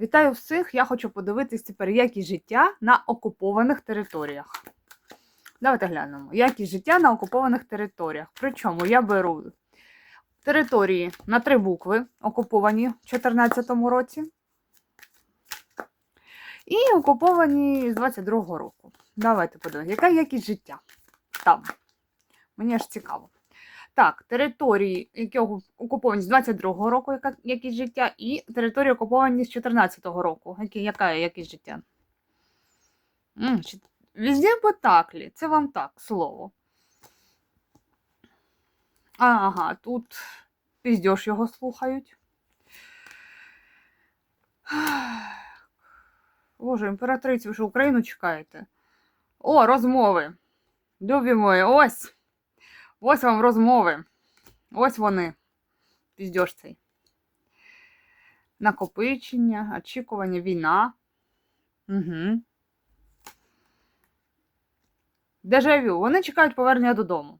Вітаю всіх! Я хочу подивитись тепер якість життя на окупованих територіях. Давайте глянемо. Якість життя на окупованих територіях. Причому я беру території на три букви, окуповані в 2014 році. І окуповані з 22-го року. Давайте подивимося, яка якість життя там. Мені аж цікаво. Так, території, які окуповані з 22-го року, яка якість життя, і території окуповані з 14-го року. Які, яка якість життя? Везде Батаклі, це вам так, слово. Ага, тут піздьош його слухають. Боже, імператрицю, ви що Україну чекаєте? О, розмови. Любі мої, ось. Ось вам розмови. Ось вони. Піздьош цей. Накопичення, очікування, війна. Угу. Дежавю. Вони чекають повернення додому.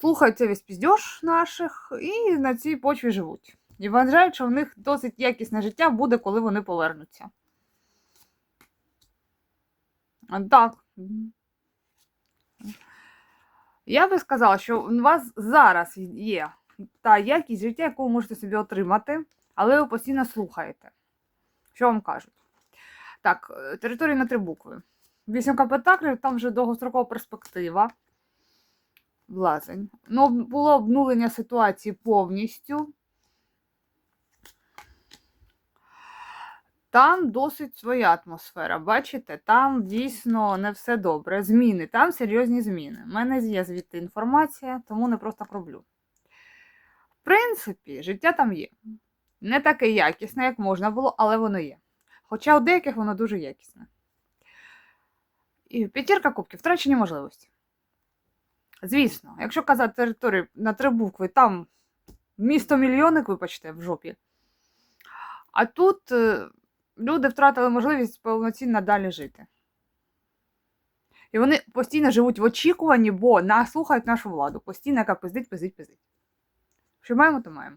Слухають цей весь піздьош наших і на цій почві живуть. І вважають, що в них досить якісне життя буде, коли вони повернуться. А, Так. Я би сказала, що у вас зараз є та якість життя, яку ви можете собі отримати, але ви постійно слухаєте. Що вам кажуть? Так, е, території на три букви. Вісімка пентаклів, там вже довгострокова перспектива. Влазень. Ну, було обнулення ситуації повністю. Там досить своя атмосфера. Бачите, там дійсно не все добре. Зміни, там серйозні зміни. У мене є звідти інформація, тому не просто роблю. В принципі, життя там є. Не таке якісне, як можна було, але воно є. Хоча у деяких воно дуже якісне. І п'ятірка кубків втрачені можливості. Звісно, якщо казати територію на три букви, там місто мільйонник, вибачте, в жопі. А тут е, люди втратили можливість повноцінно далі жити. І вони постійно живуть в очікуванні, бо нас слухають нашу владу. Постійно яка пиздить, пиздить, пиздить. Що маємо, то маємо.